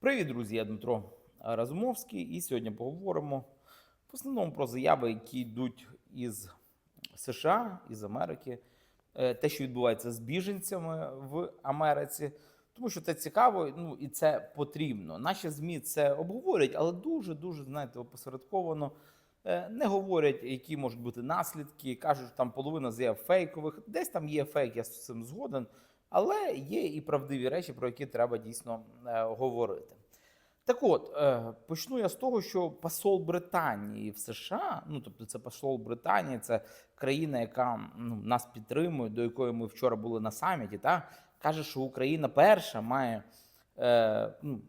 Привіт, друзі! Я Дмитро Разумовський, і сьогодні поговоримо в основному про заяви, які йдуть із США, із Америки, Е, те, що відбувається з біженцями в Америці, тому що це цікаво, ну і це потрібно. Наші змі це обговорюють, але дуже дуже знаєте, опосередковано. Е, Не говорять, які можуть бути наслідки. кажуть, що там половина заяв фейкових. Десь там є фейк, я з цим згоден. Але є і правдиві речі, про які треба дійсно е, говорити. Так от, е, почну я з того, що посол Британії в США, ну тобто це посол Британії, це країна, яка ну, нас підтримує, до якої ми вчора були на саміті, та каже, що Україна перша має е, ну,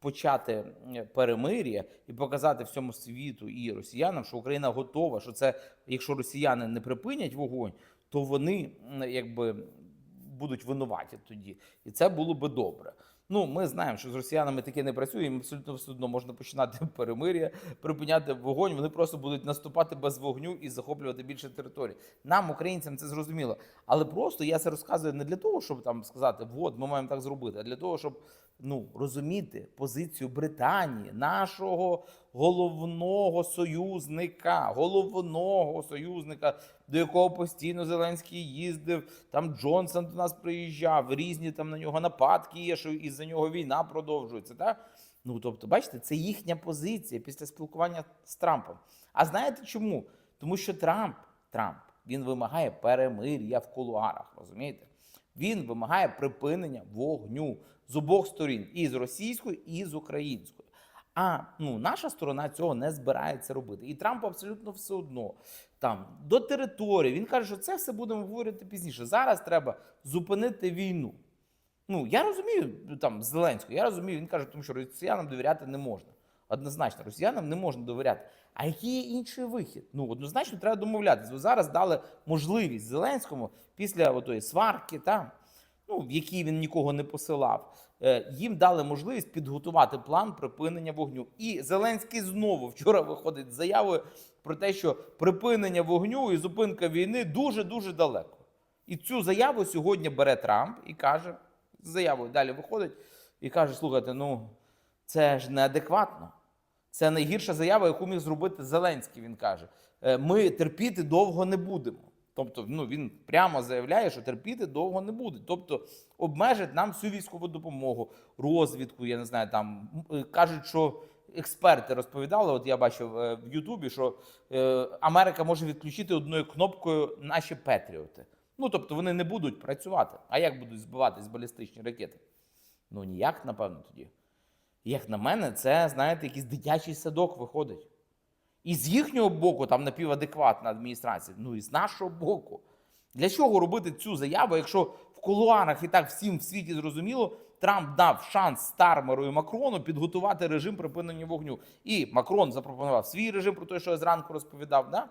почати е, перемир'я і показати всьому світу і росіянам, що Україна готова, що це, якщо росіяни не припинять вогонь, то вони якби будуть винуваті тоді, і це було би добре. Ну, ми знаємо, що з росіянами таке не працює. Їм абсолютно все одно можна починати перемир'я, припиняти вогонь. Вони просто будуть наступати без вогню і захоплювати більше територій. Нам, українцям, це зрозуміло. Але просто я це розказую не для того, щоб там сказати, от ми маємо так зробити, а для того, щоб ну розуміти позицію Британії, нашого головного союзника, головного союзника, до якого постійно Зеленський їздив. Там Джонсон до нас приїжджав, різні там на нього нападки є, що із-за нього війна продовжується. Так? Ну тобто, бачите, це їхня позиція після спілкування з Трампом. А знаєте чому? Тому що Трамп, Трамп, він вимагає перемир'я в кулуарах, розумієте? Він вимагає припинення вогню з обох сторін, і з російської, і з української. А ну, наша сторона цього не збирається робити. І Трампу абсолютно все одно. Там до території він каже, що це все будемо говорити пізніше. Зараз треба зупинити війну. Ну я розумію там Зеленського, я розумію, він каже, тому що росіянам довіряти не можна. Однозначно, росіянам не можна довіряти. А який є інший вихід? Ну однозначно треба домовлятися. Ви зараз дали можливість Зеленському після отої сварки, там, ну, в якій він нікого не посилав. Е, Їм дали можливість підготувати план припинення вогню. І Зеленський знову вчора виходить з заявою про те, що припинення вогню і зупинка війни дуже дуже далеко. І цю заяву сьогодні бере Трамп і каже: з заявою далі виходить і каже: слухайте, ну це ж неадекватно. Це найгірша заява, яку міг зробити Зеленський. Він каже: «Е, ми терпіти довго не будемо. Тобто, ну він прямо заявляє, що терпіти довго не буде. Тобто обмежить нам всю військову допомогу, розвідку. Я не знаю, там е, кажуть, що експерти розповідали. От я бачив е, в Ютубі, що е, Америка може відключити одною кнопкою наші Петріоти. Ну тобто вони не будуть працювати. А як будуть збиватись балістичні ракети? Ну ніяк, напевно, тоді. Як на мене, це, знаєте, якийсь дитячий садок виходить. І з їхнього боку там напівадекватна адміністрація, ну і з нашого боку. Для чого робити цю заяву, якщо в кулуарах і так всім в світі зрозуміло, Трамп дав шанс Стармеру і Макрону підготувати режим припинення вогню. І Макрон запропонував свій режим про те, що я зранку розповідав: да?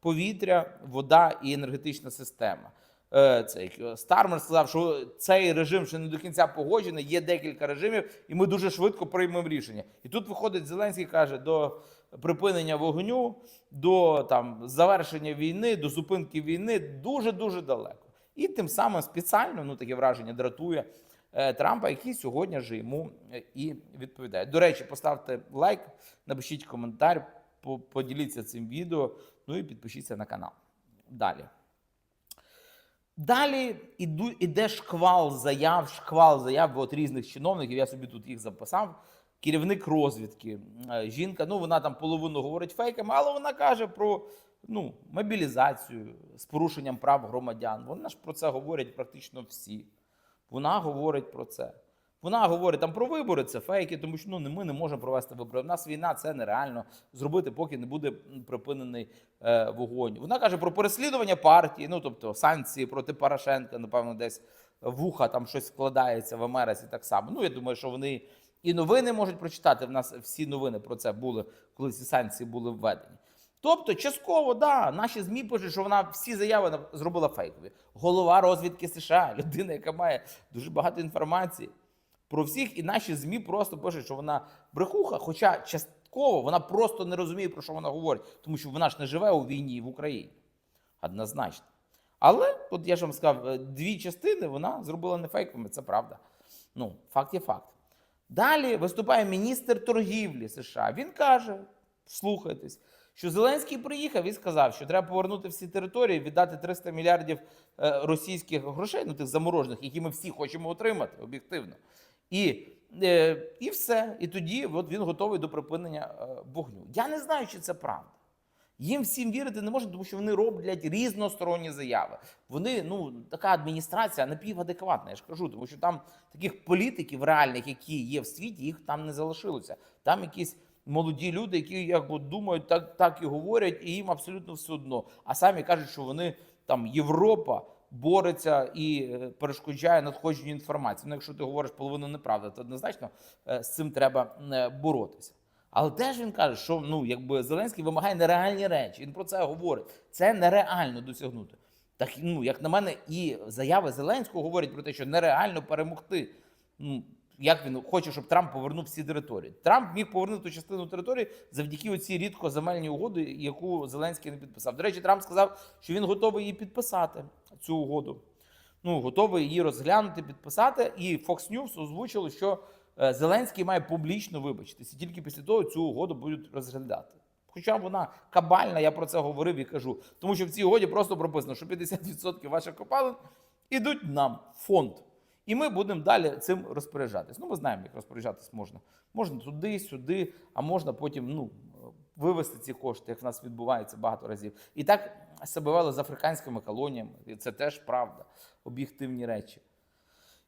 повітря, вода і енергетична система. Е, Це Стармер сказав, що цей режим ще не до кінця погоджений, є декілька режимів, і ми дуже швидко приймемо рішення. І тут виходить Зеленський каже, до припинення вогню, до там, завершення війни, до зупинки війни дуже-дуже далеко. І тим самим спеціально, ну таке враження дратує е, Трампа, який сьогодні ж йому е, і відповідає. До речі, поставте лайк, напишіть коментар, по- поділіться цим відео, ну і підпишіться на канал. Далі. Далі іду, іде шквал заяв, шквал заяв от різних чиновників. Я собі тут їх записав. Керівник розвідки. е, Жінка, ну вона там половину говорить фейками, але вона каже про ну, мобілізацію з порушенням прав громадян. Вона ж про це говорять практично всі. Вона говорить про це. Вона говорить там про вибори, це фейки, тому що ну, ми не можемо провести вибори. У нас війна, це нереально зробити, поки не буде припинений е, вогонь. Вона каже про переслідування партії, ну тобто санкції проти Порошенка, напевно, десь вуха там щось складається в Америці так само. Ну, я думаю, що вони і новини можуть прочитати. В нас всі новини про це були, коли ці санкції були введені. Тобто, частково, да, наші ЗМІ пишуть, що вона всі заяви зробила фейкові. Голова розвідки США, людина, яка має дуже багато інформації про всіх, і наші ЗМІ просто пишуть, що вона брехуха, хоча частково вона просто не розуміє, про що вона говорить, тому що вона ж не живе у війні в Україні. Однозначно. Але, от я ж вам сказав, е, дві частини вона зробила не фейковими, це правда. Ну, факт є факт. Далі виступає міністр торгівлі США. Він каже: слухайтесь, що Зеленський приїхав і сказав, що треба повернути всі території, віддати 300 мільярдів е, російських грошей, ну тих заморожених, які ми всі хочемо отримати об'єктивно. І, е, і все. І тоді от він готовий до припинення е, вогню. Я не знаю, чи це правда. Їм всім вірити не можна, тому що вони роблять різносторонні заяви. Вони, ну, така адміністрація напівадекватна, я ж кажу, тому що там таких політиків реальних, які є в світі, їх там не залишилося. Там якісь молоді люди, які як от думають, так, так і говорять, і їм абсолютно все одно. А самі кажуть, що вони там Європа бореться і е, перешкоджає надходженню інформації. Ну, якщо ти говориш половину неправди, то однозначно е, з цим треба е, боротися. Але теж він каже, що ну якби Зеленський вимагає нереальні речі. Він про це говорить. Це нереально досягнути. Так ну як на мене, і заяви Зеленського говорять про те, що нереально перемогти. Ну як він хоче, щоб Трамп повернув всі території. Трамп міг повернути частину території завдяки оцій рідкоземельній угоді, яку Зеленський не підписав. До речі, Трамп сказав, що він готовий її підписати, цю угоду. Ну, готовий її розглянути, підписати. І Fox News озвучило, що е, Зеленський має публічно вибачитися. Тільки після того цю угоду будуть розглядати. Хоча вона кабальна, я про це говорив і кажу. Тому що в цій угоді просто прописано, що 50% ваших копалин ідуть нам в фонд. І ми будемо далі цим розпоряджатись. Ну, ми знаємо, як розпоряджатись можна. Можна туди, сюди, а можна потім ну, вивести ці кошти, як в нас відбувається багато разів. І так себе вели з африканськими колоніями. І це теж правда, об'єктивні речі.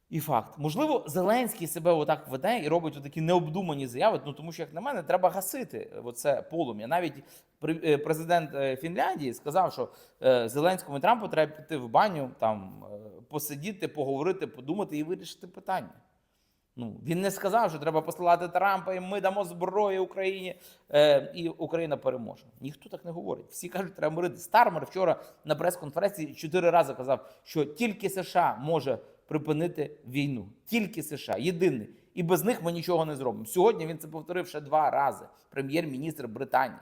І факт. Можливо, Зеленський себе отак веде і робить такі необдумані заяви. Ну тому що, як на мене, треба гасити оце полум'я. Навіть е, президент е, Фінляндії сказав, що е, Зеленському і Трампу треба піти в баню, там е, посидіти, поговорити, подумати і вирішити питання. Ну він не сказав, що треба посилати Трампа, і ми дамо зброю Україні, е, і Україна переможе. Ніхто так не говорить. Всі кажуть, треба мирити. Стармер вчора на прес-конференції чотири рази казав, що тільки США може припинити війну. Тільки США, єдиний. І без них ми нічого не зробимо. Сьогодні він це повторив ще два рази. Прем'єр-міністр Британії.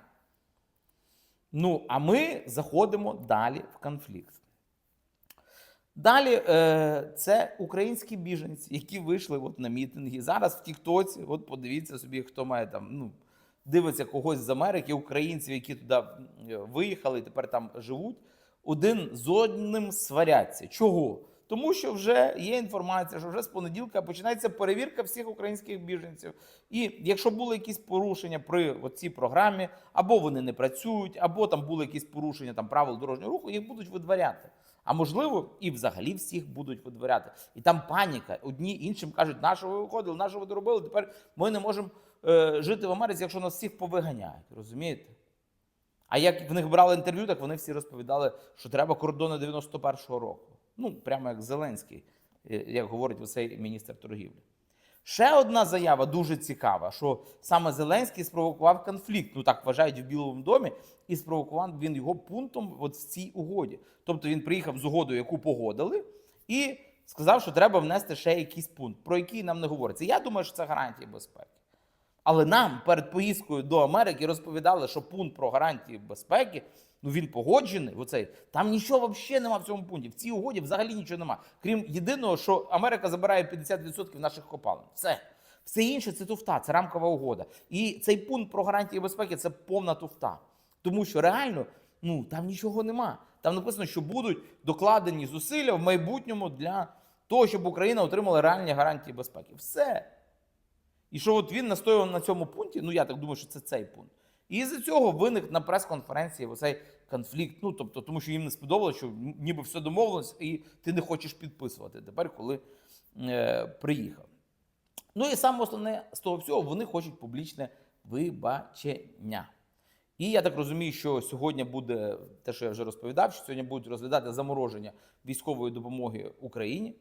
Ну, а ми заходимо далі в конфлікт. Далі е, це українські біженці, які вийшли от на мітинги. Зараз в Тіктоці, от подивіться собі, хто має там, ну, дивиться когось з Америки, українців, які туди виїхали і тепер там живуть, один з одним сваряться. Чого? Тому що вже є інформація, що вже з понеділка починається перевірка всіх українських біженців. І якщо були якісь порушення при цій програмі, або вони не працюють, або там були якісь порушення там правил дорожнього руху, їх будуть видворяти. А можливо, і взагалі всіх будуть видворяти. І там паніка. Одні іншим кажуть, на що ви виходили, на що ви доробили, тепер ми не можемо е, жити в Америці, якщо нас всіх повиганяють. Розумієте? А як в них брали інтерв'ю, так вони всі розповідали, що треба кордони 91-го року. Ну, прямо як Зеленський, е, як говорить оцей міністр торгівлі. Ще одна заява дуже цікава, що саме Зеленський спровокував конфлікт. Ну так вважають в Білому домі, і спровокував він його пунктом от в цій угоді. Тобто він приїхав з угодою, яку погодили, і сказав, що треба внести ще якийсь пункт, про який нам не говориться. Я думаю, що це гарантії безпеки. Але нам перед поїздкою до Америки розповідали, що пункт про гарантії безпеки, ну він погоджений. Оцей там нічого взагалі нема в цьому пункті. В цій угоді взагалі нічого нема. Крім єдиного, що Америка забирає 50% наших копалин. Все. Все інше це туфта, це рамкова угода. І цей пункт про гарантії безпеки це повна туфта. Тому що реально ну там нічого нема. Там написано, що будуть докладені зусилля в майбутньому для того, щоб Україна отримала реальні гарантії безпеки. Все. І що от він настоював на цьому пункті, ну я так думаю, що це цей пункт. І з цього виник на прес-конференції оцей конфлікт. Ну тобто, тому що їм не сподобалося, що ніби все домовилось, і ти не хочеш підписувати тепер, коли е, приїхав. Ну і саме основне з того всього, вони хочуть публічне вибачення. І я так розумію, що сьогодні буде те, що я вже розповідав, що сьогодні будуть розглядати замороження військової допомоги Україні.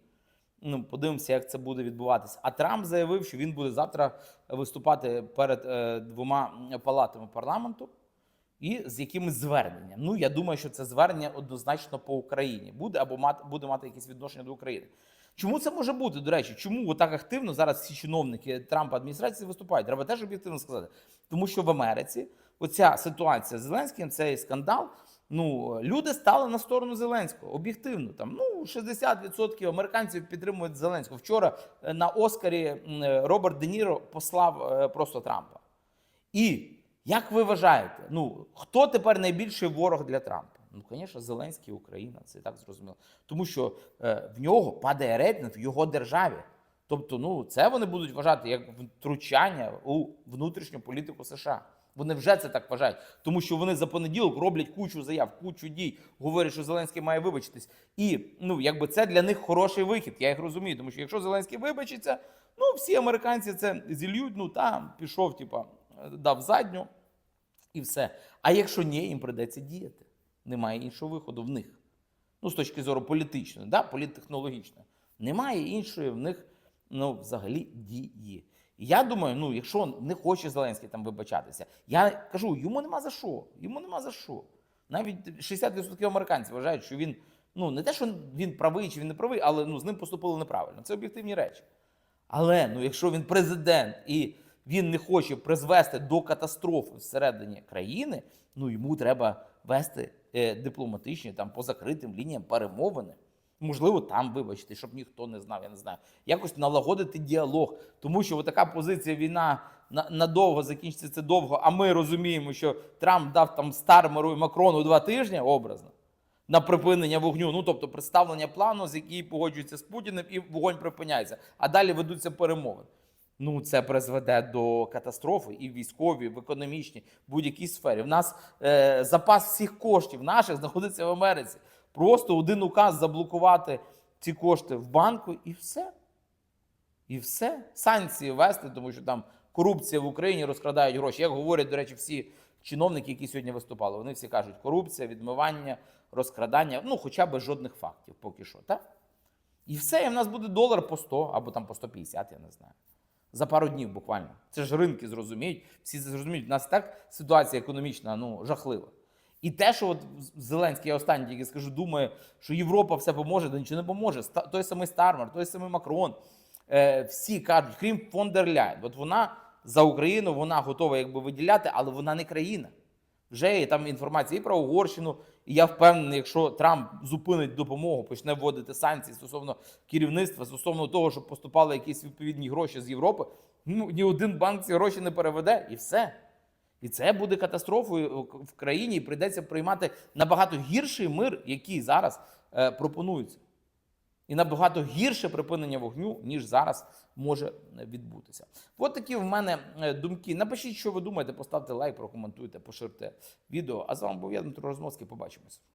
Ну, подивимося, як це буде відбуватися. А Трамп заявив, що він буде завтра виступати перед е, двома палатами парламенту і з якимось зверненням. Ну, я думаю, що це звернення однозначно по Україні буде або мати, буде мати якесь відношення до України. Чому це може бути, до речі? Чому так активно зараз всі чиновники Трампа адміністрації виступають? Треба теж об'єктивно сказати. Тому що в Америці оця ситуація з Зеленським, цей скандал, Ну, люди стали на сторону Зеленського. Об'єктивно, там ну 60% американців підтримують Зеленського. Вчора е, на Оскарі е, Роберт Де Ніро послав е, просто Трампа. І як ви вважаєте, ну хто тепер найбільший ворог для Трампа? Ну, звісно, Зеленський Україна, це так зрозуміло. Тому що в нього падає рейтинг в його державі. Тобто, ну це вони будуть вважати як втручання у внутрішню політику США. Вони вже це так вважають, тому що вони за понеділок роблять кучу заяв, кучу дій, говорять, що Зеленський має вибачитись. І ну якби це для них хороший вихід. Я їх розумію, тому що якщо Зеленський вибачиться, ну всі американці це зільють. Ну там пішов, типа дав задню і все. А якщо ні, їм придеться діяти. Немає іншого виходу в них. Ну, з точки зору політичної, да, політтехнологічної. Немає іншої в них ну, взагалі дії. Я думаю, ну, якщо не хоче Зеленський там вибачатися, я кажу, йому нема за що. Йому нема за що. Навіть 60% американців вважають, що він ну не те, що він правий чи він не правий, але ну, з ним поступили неправильно. Це об'єктивні речі. Але ну, якщо він президент і він не хоче призвести до катастрофи всередині країни, ну йому треба вести е, дипломатичні там по закритим лініям перемовини. Можливо, там вибачте, щоб ніхто не знав, я не знаю. Якось налагодити діалог, тому що така позиція війна на- надовго закінчиться це довго. А ми розуміємо, що Трамп дав там Стармеру і Макрону два тижні образно на припинення вогню. Ну тобто представлення плану, з який погоджується з Путіним, і вогонь припиняється. А далі ведуться перемовини. Ну, це призведе до катастрофи і в військовій, і в економічній, будь-якій сфері. В нас е, запас всіх коштів наших знаходиться в Америці. Просто один указ заблокувати ці кошти в банку і все. І все. Санкції ввести, тому що там корупція в Україні розкрадають гроші. Як говорять, до речі, всі чиновники, які сьогодні виступали, вони всі кажуть, корупція, відмивання, розкрадання, ну хоча б жодних фактів поки що. Так? І все, і в нас буде долар по 100 або там по 150, я не знаю. За пару днів буквально. Це ж ринки зрозуміють, всі зрозуміють. У нас так ситуація економічна ну, жахлива. І те, що от Зеленський, я останній тільки скажу, думає, що Європа все поможе, да нічого не поможе. Той самий Стармер, той самий Макрон. Е, всі кажуть, крім фон Ляйн. От вона за Україну, вона готова якби виділяти, але вона не країна. Вже є там інформація і про Угорщину. І я впевнений, якщо Трамп зупинить допомогу, почне вводити санкції стосовно керівництва, стосовно того, щоб поступали якісь відповідні гроші з Європи, ну ні один банк ці гроші не переведе, і все. І це буде катастрофою в країні, і прийдеться приймати набагато гірший мир, який зараз е, пропонується. І набагато гірше припинення вогню, ніж зараз може відбутися. От такі в мене е, думки. Напишіть, що ви думаєте, поставте лайк, прокоментуйте, поширте відео. А з вами був я, Дмитро Розмовський. Побачимось.